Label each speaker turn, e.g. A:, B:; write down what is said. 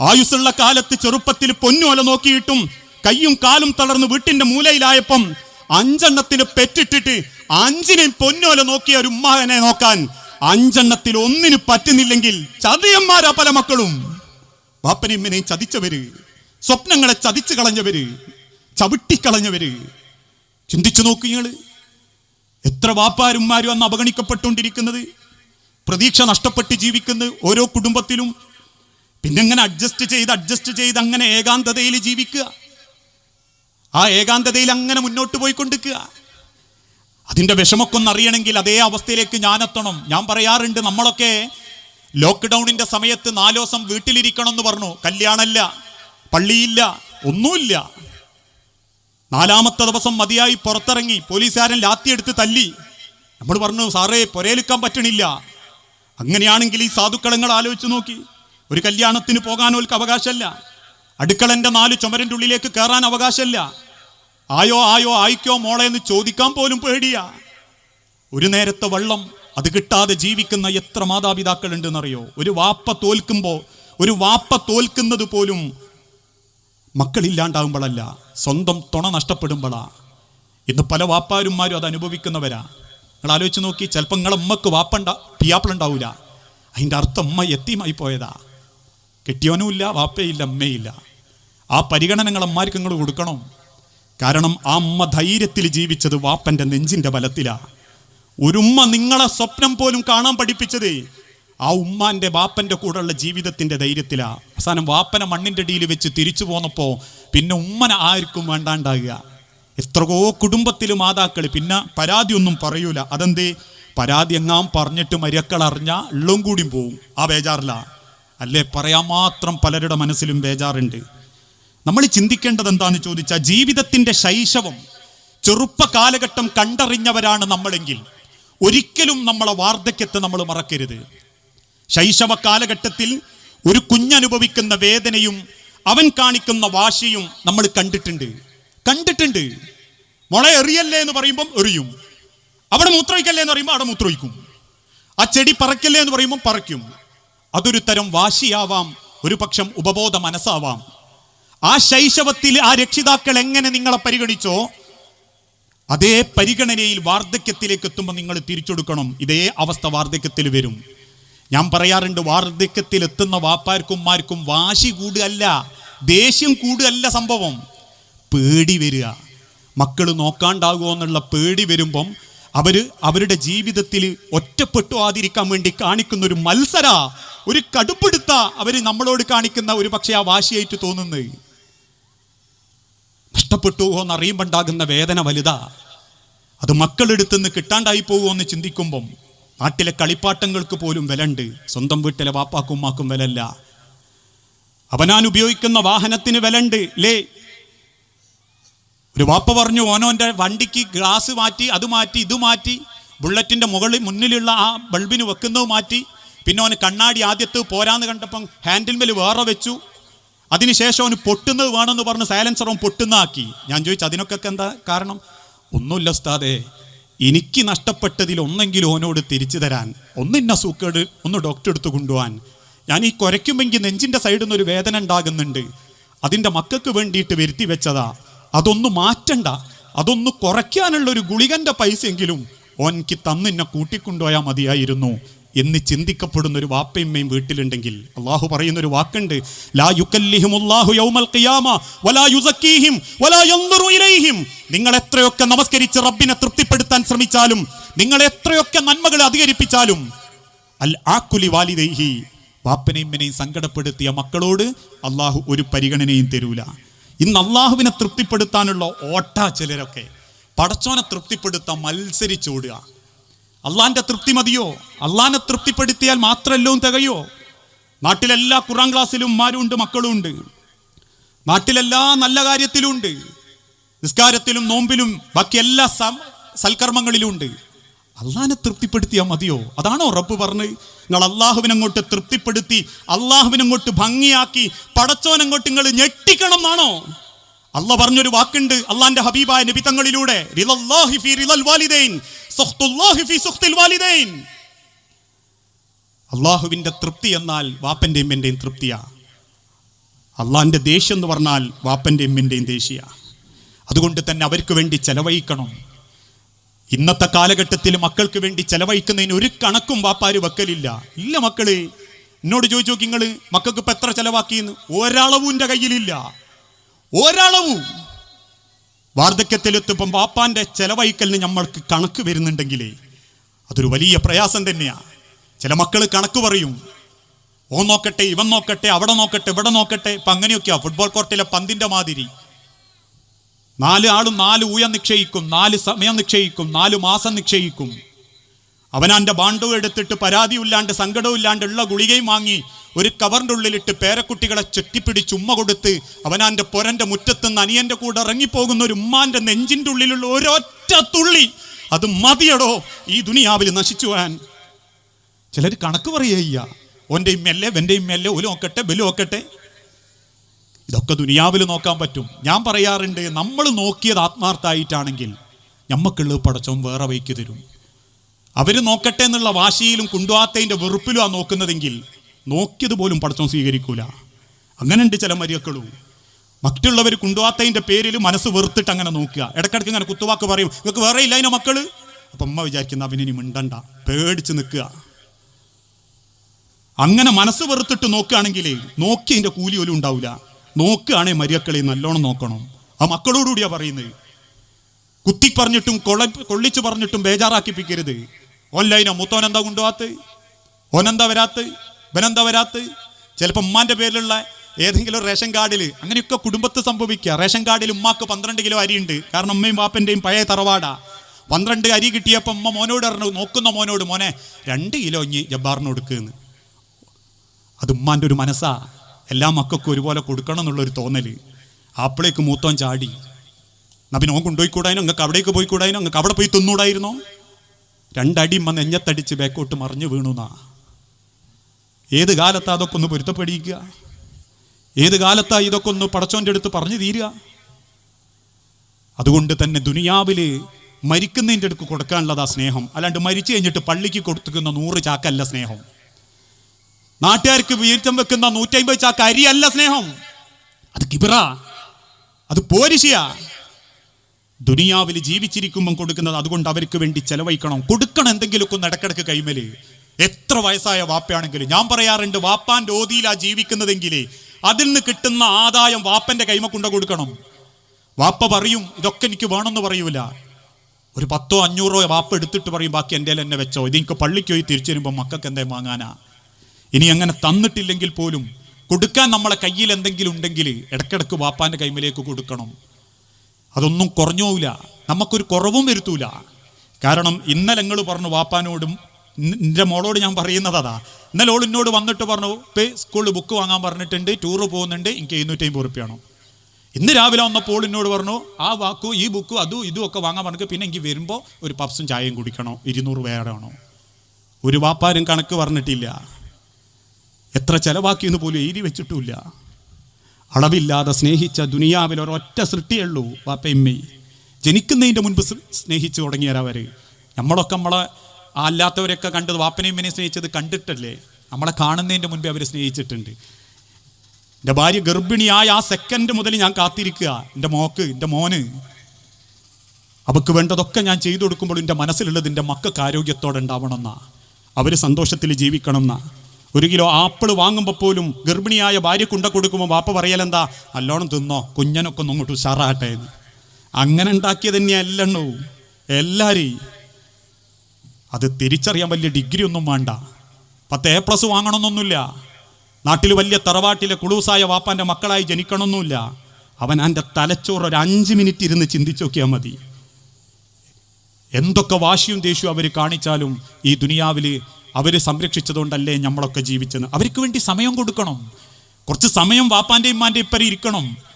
A: ആയുസ്സുള്ള കാലത്ത് ചെറുപ്പത്തിൽ പൊന്നുവല നോക്കിയിട്ടും കയ്യും കാലും തളർന്ന് വീട്ടിന്റെ മൂലയിലായപ്പം അഞ്ചെണ്ണത്തിന് പെറ്റിട്ടിട്ട് അഞ്ചിനെയും പൊന്നോല നോക്കിയ ഒരു ഉമ്മാനെ നോക്കാൻ അഞ്ചെണ്ണത്തിൽ ഒന്നിന് പറ്റുന്നില്ലെങ്കിൽ ചതിയന്മാരാ പല മക്കളും. ബാപ്പനെയും ചതിച്ചവര് സ്വപ്നങ്ങളെ ചതിച്ചു കളഞ്ഞവര് ചവിട്ടിക്കളഞ്ഞവര്. ചിന്തിച്ചു നോക്കൂ നിങ്ങൾ എത്ര വാപ്പാരുമാരും അന്ന് അവഗണിക്കപ്പെട്ടുകൊണ്ടിരിക്കുന്നത്? പ്രതീക്ഷ നഷ്ടപ്പെട്ട് ജീവിക്കുന്ന ഓരോ കുടുംബത്തിലും പിന്നെ അങ്ങനെ അഡ്ജസ്റ്റ് ചെയ്ത് അഡ്ജസ്റ്റ് ചെയ്ത് അങ്ങനെ ഏകാന്തതയിൽ ജീവിക്കുക. ആ ഏകാന്തതയിൽ അങ്ങനെ മുന്നോട്ട് പോയിക്കൊണ്ടിരിക്കുക. അതിന്റെ വിഷമൊക്കെ ഒന്ന് അറിയണമെങ്കിൽ അതേ അവസ്ഥയിലേക്ക് ഞാൻ എത്തണം ഞാൻ പറയാറുണ്ട് നമ്മളൊക്കെ ലോക്ക്ഡൗണിന്റെ സമയത്ത് നാല് ദിവസം വീട്ടിലിരിക്കണം എന്ന് പറഞ്ഞു. കല്യാണമല്ല പള്ളിയില്ല ഒന്നുമില്ല. നാലാമത്തെ ദിവസം മതിയായി പുറത്തിറങ്ങി പോലീസുകാരൻ ലാത്തിയെടുത്ത് തല്ലി. നമ്മൾ പറഞ്ഞു സാറേ പുരയിലെക്കാൻ പറ്റണില്ല. അങ്ങനെയാണെങ്കിൽ ഈ സാധുക്കളങ്ങൾ ആലോചിച്ച് നോക്കി. ഒരു കല്യാണത്തിന് പോകാൻ ഓൽക്ക് അവകാശമല്ല അടുക്കളന്റെ നാല് ചുമരന്റെ ഉള്ളിലേക്ക് കയറാൻ അവകാശമല്ല ആയോ ആയോ ആയിക്കോ മോളെ എന്ന് ചോദിക്കാൻ പോലും പേടിയാ. ഒരു നേരത്തെ വെള്ളം അത് കിട്ടാതെ ജീവിക്കുന്ന എത്ര മാതാപിതാക്കൾ ഉണ്ടെന്നറിയോ ഒരു വാപ്പ തോൽക്കുമ്പോൾ ഒരു വാപ്പ തോൽക്കുന്നത് പോലും മക്കളില്ലാണ്ടാകുമ്പോഴല്ല സ്വന്തം തുണ നഷ്ടപ്പെടുമ്പോഴാ. ഇന്ന് പല വാപ്പാരുമാരും അത് അനുഭവിക്കുന്നവരാ. നിങ്ങൾ ആലോചിച്ച് നോക്കി ചിലപ്പോൾ നിങ്ങളെ ഉമ്മക്ക് വാപ്പണ്ട പിയാപ്പിളുണ്ടാവില്ല അതിന്റെ അർത്ഥം ഉമ്മ എത്തിയുമായി പോയതാ. കെട്ടിയവനുമില്ല വാപ്പയില്ല അമ്മയില്ല ആ പരിഗണനകൾ അമ്മാർക്ക് നിങ്ങൾ കൊടുക്കണം. കാരണം ആ അമ്മ ധൈര്യത്തിൽ ജീവിച്ചത് വാപ്പന്റെ നെഞ്ചിന്റെ ബലത്തിലാ. ഒരു ഉമ്മ നിങ്ങളെ സ്വപ്നം പോലും കാണാൻ പഠിപ്പിച്ചത് ആ ഉമ്മാന്റെ വാപ്പന്റെ കൂടെയുള്ള ജീവിതത്തിന്റെ ധൈര്യത്തിലാ. അവസാനം വാപ്പനെ മണ്ണിന്റെ അടിയിൽ വെച്ച് തിരിച്ചു പോന്നപ്പോൾ പിന്നെ ഉമ്മനെ ആർക്കും വേണ്ടാണ്ടാകുക. എത്രയോ കുടുംബത്തിൽ മാതാക്കൾ പിന്നെ പരാതി ഒന്നും പറയൂല. അതെന്തേ? പരാതി എങ്ങാം പറഞ്ഞിട്ട് മരിയക്കൾ അറിഞ്ഞ ഉള്ളും കൂടിയും പോവും. ആ ബേജാറില്ല അല്ലേ? പറയാൻ മാത്രം പലരുടെ മനസ്സിലും ബേജാറുണ്ട്. നമ്മൾ ചിന്തിക്കേണ്ടത് എന്താണെന്ന് ചോദിച്ചാൽ ജീവിതത്തിന്റെ ശൈശവം ചെറുപ്പ കാലഘട്ടം കണ്ടറിഞ്ഞവരാണ് നമ്മളെങ്കിൽ ഒരിക്കലും നമ്മളെ വാർദ്ധക്യത്തെ നമ്മൾ മറക്കരുത്. ശൈശവ കാലഘട്ടത്തിൽ ഒരു കുഞ്ഞനുഭവിക്കുന്ന വേദനയും അവൻ കാണിക്കുന്ന വാശിയും നമ്മൾ കണ്ടിട്ടുണ്ട്. കണ്ടിട്ടുണ്ട്. മുള എറിയല്ലേ എന്ന് പറയുമ്പം എറിയും. അവിടെ മൂത്രമൊഴിക്കല്ലേ എന്ന് പറയുമ്പോൾ അവിടെ മൂത്രമൊഴിക്കും. ആ ചെടി പറക്കല്ലേ എന്ന് പറയുമ്പോൾ പറയ്ക്കും അതൊരു തരം വാശിയാവാം ഒരു പക്ഷം ഉപബോധ മനസ്സാവാം. ആ ശൈശവത്തിൽ ആ രക്ഷിതാക്കൾ എങ്ങനെ നിങ്ങളെ പരിഗണിച്ചോ അതേ പരിഗണനയിൽ വാർദ്ധക്യത്തിലേക്ക് എത്തുമ്പോൾ നിങ്ങൾ തിരിച്ചെടുക്കണം. ഇതേ അവസ്ഥ വാർദ്ധക്യത്തിൽ വരും. ഞാൻ പറയാറുണ്ട് വാർദ്ധക്യത്തിൽ എത്തുന്ന വാപ്പാർക്കുമാർക്കും വാശി കൂടുകയല്ല ദേഷ്യം കൂടുകയല്ല സംഭവം. പേടി വരിക. മക്കൾ നോക്കാണ്ടാകുമോ എന്നുള്ള പേടി വരുമ്പം അവർ അവരുടെ ജീവിതത്തിൽ ഒറ്റപ്പെട്ടു ആതിരിക്കാൻ വേണ്ടി കാണിക്കുന്ന ഒരു മത്സര ഒരു കടുപ്പെടുത്ത അവർ നമ്മളോട് കാണിക്കുന്ന ഒരു പക്ഷേ ആ വാശിയായിട്ട് തോന്നുന്നത്. നഷ്ടപ്പെട്ടു എന്ന് അറിയുമ്പോണ്ടാകുന്ന വേദന വലുതാ. അത് മക്കളെടുത്തുനിന്ന് കിട്ടാണ്ടായി പോകുമോ എന്ന് ചിന്തിക്കുമ്പം നാട്ടിലെ കളിപ്പാട്ടങ്ങൾക്ക് പോലും വിലണ്ട്. സ്വന്തം വീട്ടിലെ വാപ്പാക്കും മാക്കും വിലല്ല. അവനാൻ ഉപയോഗിക്കുന്ന വാഹനത്തിന് വിലണ്ട്. ലേ ഒരു വാപ്പ പറഞ്ഞു ഓനോന്റെ വണ്ടിക്ക് ഗ്ലാസ് മാറ്റി അത് മാറ്റി ഇത് മാറ്റി ബുള്ളറ്റിന്റെ മുകളിൽ മുന്നിലുള്ള ആ ബൾബിന് വെക്കുന്നത് മാറ്റി. പിന്നെ അവന് കണ്ണാടി ആദ്യത്ത് പോരാന്ന് കണ്ടപ്പം ഹാൻഡിൽമേൽ വേറെ വെച്ചു. അതിനുശേഷം അവന് പൊട്ടുന്നത് വേണമെന്ന് പറഞ്ഞ് സൈലൻസർ അവൻ പൊട്ടുന്നതാക്കി. ഞാൻ ചോദിച്ചു അതിനൊക്കെ എന്താ കാരണം? ഒന്നുമില്ല ഉസ്താദേ എനിക്ക് നഷ്ടപ്പെട്ടതിൽ ഒന്നെങ്കിലും ഓനോട് തിരിച്ചു തരാൻ ഒന്നിന്ന സൂക്കേട് ഒന്ന് ഡോക്ടർ എടുത്ത് കൊണ്ടുപോകാൻ. ഞാൻ ഈ കുരയ്ക്കുമെങ്കിൽ നെഞ്ചിന്റെ സൈഡിൽ നിന്ന് ഒരു വേദന ഉണ്ടാകുന്നുണ്ട്. അതിന്റെ മക്കൾക്ക് വേണ്ടിയിട്ട് വരുത്തി വെച്ചതാ. അതൊന്ന് മാറ്റണ്ട. അതൊന്ന് കുറയ്ക്കാനുള്ള ഒരു ഗുളികന്റെ പൈസയെങ്കിലും ഓൻക്ക് തന്നിന്നെ കൂട്ടിക്കൊണ്ടുപോയാൽ മതിയായിരുന്നു എന്ന് ചിന്തിക്കപ്പെടുന്ന ഒരു വാപ്പയമ്മയും വീട്ടിലുണ്ടെങ്കിൽ അള്ളാഹു പറയുന്ന ഒരു വാക്കുണ്ട്. ലാ യൗമൽ ഖിയാമ വലാ വലാ ഇലൈഹിം. നിങ്ങൾ എത്രയൊക്കെ നമസ്കരിച്ച് റബ്ബിനെ തൃപ്തിപ്പെടുത്താൻ ശ്രമിച്ചാലും നിങ്ങൾ എത്രയൊക്കെ നന്മകൾ അധികരിപ്പിച്ചാലും അൽ ആക്കുലി വാലിദൈഹി വാപ്പനെയും സങ്കടപ്പെടുത്തിയ മക്കളോട് അള്ളാഹു ഒരു പരിഗണനയും തരൂല. ഇന്ന് അള്ളാഹുവിനെ തൃപ്തിപ്പെടുത്താനുള്ള ഓട്ട ചിലരൊക്കെ പടച്ചോനെ തൃപ്തിപ്പെടുത്താൻ മത്സരിച്ചോടുക. അള്ളാഹിന്റെ തൃപ്തി മതിയോ? അള്ളാഹിനെ തൃപ്തിപ്പെടുത്തിയാൽ മാത്രമല്ലോ തികയോ? നാട്ടിലെല്ലാ ഖുറാൻ ക്ലാസ്സിലും മക്കളും ഉണ്ട് നാട്ടിലെല്ലാ നല്ല കാര്യത്തിലും ഉണ്ട് നിസ്കാരത്തിലും നോമ്പിലും ബാക്കി എല്ലാ സൽക്കർമ്മങ്ങളിലും ഉണ്ട് അള്ളാഹിനെ തൃപ്തിപ്പെടുത്തിയാൽ മതിയോ? അതാണോ റബ്ബ് പറഞ്ഞ്? നിങ്ങൾ അള്ളാഹുവിനങ്ങോട്ട് തൃപ്തിപ്പെടുത്തി അള്ളാഹുവിനങ്ങോട്ട് ഭംഗിയാക്കി പടച്ചോനങ്ങോട്ട് നിങ്ങൾ ഞെട്ടിക്കണം എന്നാണോ? അല്ല പറഞ്ഞൊരു വാക്കുണ്ട് അള്ളാന്റെ ഹബീബായ നിബിതങ്ങളിലൂടെ. അള്ളാഹുവിന്റെ തൃപ്തി എന്നാൽ വാപ്പന്റെയും എന്റെയും തൃപ്തിയാ. അള്ളാന്റെ ദേഷ്യം എന്ന് പറഞ്ഞാൽ വാപ്പന്റെയും എന്റെയും ദേഷ്യ. അതുകൊണ്ട് തന്നെ അവർക്ക് വേണ്ടി ചെലവഴിക്കണം. ഇന്നത്തെ കാലഘട്ടത്തിൽ മക്കൾക്ക് വേണ്ടി ചെലവഴിക്കുന്നതിന് ഒരു കണക്കും വാപ്പാര് വെക്കലില്ല. ഇല്ല മക്കൾ. എന്നോട് ചോദിച്ചു നോക്കി നിങ്ങൾ മക്കൾക്ക് ഇപ്പം എത്ര ചെലവാക്കിയെന്ന്? ഒരളവും എന്റെ കയ്യിലില്ല. ഒരളവും. വാർദ്ധക്യത്തിലെത്തുമ്പം വാപ്പാന്റെ ചെലവഴിക്കലിന് നമ്മൾക്ക് കണക്ക് വരുന്നുണ്ടെങ്കിലേ അതൊരു വലിയ പ്രയാസം തന്നെയാണ് ചില മക്കൾ കണക്ക് പറയും. ഓ നോക്കട്ടെ ഇവൻ നോക്കട്ടെ അവിടെ നോക്കട്ടെ ഇവിടെ നോക്കട്ടെ. ഇപ്പം അങ്ങനെയൊക്കെയാ. ഫുട്ബോൾ കോർട്ടിലെ പന്തിന്റെ മാതിരി. നാല് ആളും നാല് ഊയം നിക്ഷയിക്കും നാല് സമയം നിക്ഷയിക്കും നാല് മാസം നിക്ഷയിക്കും അവനാന്റെ ബാണ്ടവും എടുത്തിട്ട് പരാതിയില്ലാണ്ട് സങ്കടവും ഉള്ള ഗുളികയും വാങ്ങി ഒരു കവറിന്റെ ഉള്ളിലിട്ട് പേരക്കുട്ടികളെ ചുറ്റിപ്പിടിച്ച് ഉമ്മ കൊടുത്ത് അവനാന്റെ പൊരന്റെ മുറ്റത്തുനിന്ന് അനിയന്റെ കൂടെ ഇറങ്ങിപ്പോകുന്ന ഒരു ഉമ്മാന്റെ നെഞ്ചിന്റെ ഉള്ളിലുള്ള ഒരൊറ്റ തുള്ളി. അത് മതിയടോ ഈ ദുനിയാവിൽ നശിച്ചു പോകാൻ ചിലർ കണക്ക് പറയുക ഓന്റെ ഇമ്മല്ലേ വെന്റെ ഇമ്മല്ലേ ഒലോക്കട്ടെ നോക്കട്ടെ ഇതൊക്കെ ദുനിയാവിൽ നോക്കാൻ പറ്റും. ഞാൻ പറയാറുണ്ട് നമ്മൾ നോക്കിയത് ആത്മാർത്ഥമായിട്ടാണെങ്കിൽ ഞമ്മക്കുള്ള പടച്ചവും വേറെ വയ്ക്ക് തരും. അവർ നോക്കട്ടെ എന്നുള്ള വാശിയിലും കുണ്ടുവാത്തതിന്റെ വെറുപ്പിലും ആ നോക്കുന്നതെങ്കിൽ നോക്കിയത് പോലും പടച്ചവും സ്വീകരിക്കൂല. അങ്ങനെയുണ്ട് ചില മരിയക്കളും മറ്റുള്ളവർ കുണ്ടുവാത്തതിന്റെ പേരിൽ മനസ്സ് വെറുത്തിട്ട് അങ്ങനെ നോക്കുക. ഇടയ്ക്കിടയ്ക്ക് ഇങ്ങനെ കുത്തുവാക്ക് പറയും ഇവർക്ക് വേറെ ഇല്ല അതിന്റെ മക്കൾ അപ്പം അമ്മ വിചാരിക്കുന്ന അവനിനി മിണ്ടണ്ട. പേടിച്ച് നിൽക്കുക. അങ്ങനെ മനസ്സ് വെറുത്തിട്ട് നോക്കുകയാണെങ്കിൽ നോക്കി അതിന്റെ കൂലി പോലും ഉണ്ടാവില്ല നോക്കുകയാണെങ്കിൽ മരിയക്കളി നല്ലോണം നോക്കണം. ആ മക്കളോടുകൂടിയാ പറയുന്നത് കുത്തി പറഞ്ഞിട്ടും കൊള കൊള്ളിച്ചു പറഞ്ഞിട്ടും ബേജാറാക്കിപ്പിക്കരുത്. ഓൺലൈനോ മുത്തോനെന്താ കൊണ്ടുപോകാത്ത? ഓനെന്താ വരാത്ത്? ഇവനെന്താ വരാത്ത്? ചിലപ്പോൾ ഉമ്മാന്റെ പേരിലുള്ള ഏതെങ്കിലും റേഷൻ കാർഡിൽ അങ്ങനെയൊക്കെ കുടുംബത്ത് സംഭവിക്കുക. റേഷൻ കാർഡിൽ ഉമ്മാക്ക് പന്ത്രണ്ട് കിലോ അരിയുണ്ട്. കാരണം ഉമ്മയും വാപ്പന്റെയും പഴയ തറവാടാ. പന്ത്രണ്ട് അരി കിട്ടിയപ്പോൾ ഉമ്മ മോനോട് പറഞ്ഞു നോക്കുന്ന മോനോട് മോനെ രണ്ട് കിലോ ഇഞ്ഞി ജബ്ബാറിന് കൊടുക്കുന്നു അത് ഉമ്മാന്റെ ഒരു മനസ്സാ. എല്ലാ മക്കൾക്കും ഒരുപോലെ കൊടുക്കണം എന്നുള്ളൊരു തോന്നൽ ആപ്പിളേക്ക് മൂത്തോൻ ചാടി. എന്നാ പിന്നെ ഓൻ കൊണ്ടുപോയിക്കൂടായിനോ? നിങ്ങൾക്ക് അവിടേക്ക് പോയിക്കൂടായിനോ? നിങ്ങൾക്ക് അവിടെ പോയി തിന്നൂടായിരുന്നോ? രണ്ടടിയും വന്ന് എഞ്ഞത്തടിച്ച് ബാക്കോട്ട് മറിഞ്ഞു വീണുന്നാ. ഏത് കാലത്താ അതൊക്കെ ഒന്ന് പൊരുത്തപ്പെടിയിക്കുക? ഏത് കാലത്താ ഇതൊക്കെ ഒന്ന് പടച്ചോന്റെ അടുത്ത് പറഞ്ഞു തീരുക? അതുകൊണ്ട് തന്നെ ദുനിയാവിൽ മരിക്കുന്നതിന്റെ അടുക്ക് കൊടുക്കാനുള്ളതാ സ്നേഹം. അല്ലാണ്ട് മരിച്ചു കഴിഞ്ഞിട്ട് പള്ളിക്ക് കൊടുത്തുക്കുന്ന നൂറ് ചാക്കല്ല സ്നേഹം. നാട്ടുകാർക്ക് വീഴ്ചം വെക്കുന്ന നൂറ്റമ്പത് ചാക്ക് അരിയല്ല സ്നേഹം. അത് കിബ്ര അത് പോരിശിയ ദുനിയാവിൽ ജീവിച്ചിരിക്കുമ്പം കൊടുക്കുന്നത് അതുകൊണ്ട് അവർക്ക് വേണ്ടി ചെലവഴിക്കണം. കൊടുക്കണം എന്തെങ്കിലുമൊക്കെ ഒന്ന് ഇടക്കിടക്ക് കൈമൽ. എത്ര വയസ്സായ വാപ്പയാണെങ്കിലും ഞാൻ പറയാറുണ്ട് വാപ്പാന്റെ ഓതിയിലാ ജീവിക്കുന്നതെങ്കിൽ അതിൽ നിന്ന് കിട്ടുന്ന ആദായം വാപ്പന്റെ കൈമ കൊണ്ട കൊടുക്കണം. വാപ്പ പറയും ഇതൊക്കെ എനിക്ക് വേണമെന്ന് പറയൂല. ഒരു പത്തോ അഞ്ഞൂറോ വാപ്പ എടുത്തിട്ട് പറയും ബാക്കി എന്റെ എന്നെ വെച്ചോ. ഇത് എനിക്ക് പള്ളിക്ക് പോയി തിരിച്ചു വരുമ്പോൾ മക്കൾക്ക് എന്തേ വാങ്ങാനാ? ഇനി അങ്ങനെ തന്നിട്ടില്ലെങ്കിൽ പോലും കൊടുക്കാൻ നമ്മളെ കയ്യിൽ എന്തെങ്കിലും ഉണ്ടെങ്കിൽ ഇടക്കിടക്ക് വാപ്പാന്റെ കൈമലേക്ക് കൊടുക്കണം. അതൊന്നും കുറഞ്ഞോവില്ല. നമുക്കൊരു കുറവും വരുത്തൂല. കാരണം ഇന്നലെ നിങ്ങൾ പറഞ്ഞു വാപ്പാനോടും എന്റെ മോളോട് ഞാൻ പറയുന്നത് അതാ ഇന്നലെ ഓൾ എന്നോട് വന്നിട്ട് പറഞ്ഞു ഇപ്പം സ്കൂളിൽ ബുക്ക് വാങ്ങാൻ പറഞ്ഞിട്ടുണ്ട് ടൂറ് പോകുന്നുണ്ട് എനിക്ക് എഴുന്നൂറ്റി അമ്പത് റുപ്യാണോ ഇന്ന് രാവിലെ വന്നപ്പോൾ എന്നോട് പറഞ്ഞു ആ വാക്കു ഈ ബുക്ക് അതും ഇതും ഒക്കെ വാങ്ങാൻ പറഞ്ഞു പിന്നെ എനിക്ക് വരുമ്പോൾ ഒരു പപ്സും ചായയും കുടിക്കണോ ഇരുന്നൂറ് വേറെ ആണോ ഒരു വാപ്പാരും കണക്ക് പറഞ്ഞിട്ടില്ല. എത്ര ചെലവാക്കിയെന്ന് പോലും എഴുതി വെച്ചിട്ടുമില്ല. അളവില്ലാതെ സ്നേഹിച്ച ദുനിയാവിൽ ഒരൊറ്റ സൃഷ്ടിയുള്ളൂ വാപ്പയമ്മേ ജനിക്കുന്നതിന്റെ മുൻപ് സ്നേഹിച്ചു തുടങ്ങിയവർ നമ്മളൊക്കെ നമ്മളെ അല്ലാത്തവരൊക്കെ കണ്ടത് വാപ്പനെയും ഇമ്മനെയും സ്നേഹിച്ചത് കണ്ടിട്ടല്ലേ? നമ്മളെ കാണുന്നതിന്റെ മുൻപേ അവർ സ്നേഹിച്ചിട്ടുണ്ട്. എന്റെ ഭാര്യ ഗർഭിണിയായ ആ സെക്കൻഡ് മുതൽ ഞാൻ കാത്തിരിക്കുക. എന്റെ മോക്ക് എന്റെ മോന്. അവക്ക് വേണ്ടതൊക്കെ ഞാൻ ചെയ്തു കൊടുക്കുമ്പോൾ എന്റെ മനസ്സിലുള്ളത് എന്റെ മക്കൾക്ക് ആരോഗ്യത്തോടെ ഉണ്ടാവണമെന്നാ. അവർ സന്തോഷത്തിൽ ജീവിക്കണം എന്നാ ഒരു കിലോ ആപ്പിൾ വാങ്ങുമ്പോൾ പോലും ഗർഭിണിയായ ഭാര്യ കുണ്ട കൊടുക്കുമ്പോൾ വാപ്പ പറയലെന്താ? നല്ലോണം തിന്നോ കുഞ്ഞനൊക്കെ ഒന്ന് അങ്ങോട്ട് ഉഷാറാട്ടെ അങ്ങനെ ഉണ്ടാക്കിയത് തന്നെയല്ല എല്ലാരെയും അത് തിരിച്ചറിയാൻ വലിയ ഡിഗ്രി ഒന്നും വേണ്ട. പത്ത് എ പ്ലസ് വാങ്ങണമെന്നൊന്നുമില്ല. നാട്ടിൽ വലിയ തറവാട്ടിലെ കുളൂസായ വാപ്പാന്റെ മക്കളായി ജനിക്കണമെന്നില്ല അവൻ എന്റെ തലച്ചോറ് ഒരു അഞ്ച് മിനിറ്റ് ഇരുന്ന് ചിന്തിച്ചു നോക്കിയാൽ മതി. എന്തൊക്കെ വാശിയും ദേഷ്യവും അവർ കാണിച്ചാലും ഈ ദുനിയാവിൽ അവർ സംരക്ഷിച്ചതുകൊണ്ടല്ലേ നമ്മളൊക്കെ ജീവിച്ചത് അവർക്ക് വേണ്ടി സമയം കൊടുക്കണം. കുറച്ച് സമയം വാപ്പാന്റെയും മാന്റെയും ഇപ്പരി ഇരിക്കണം.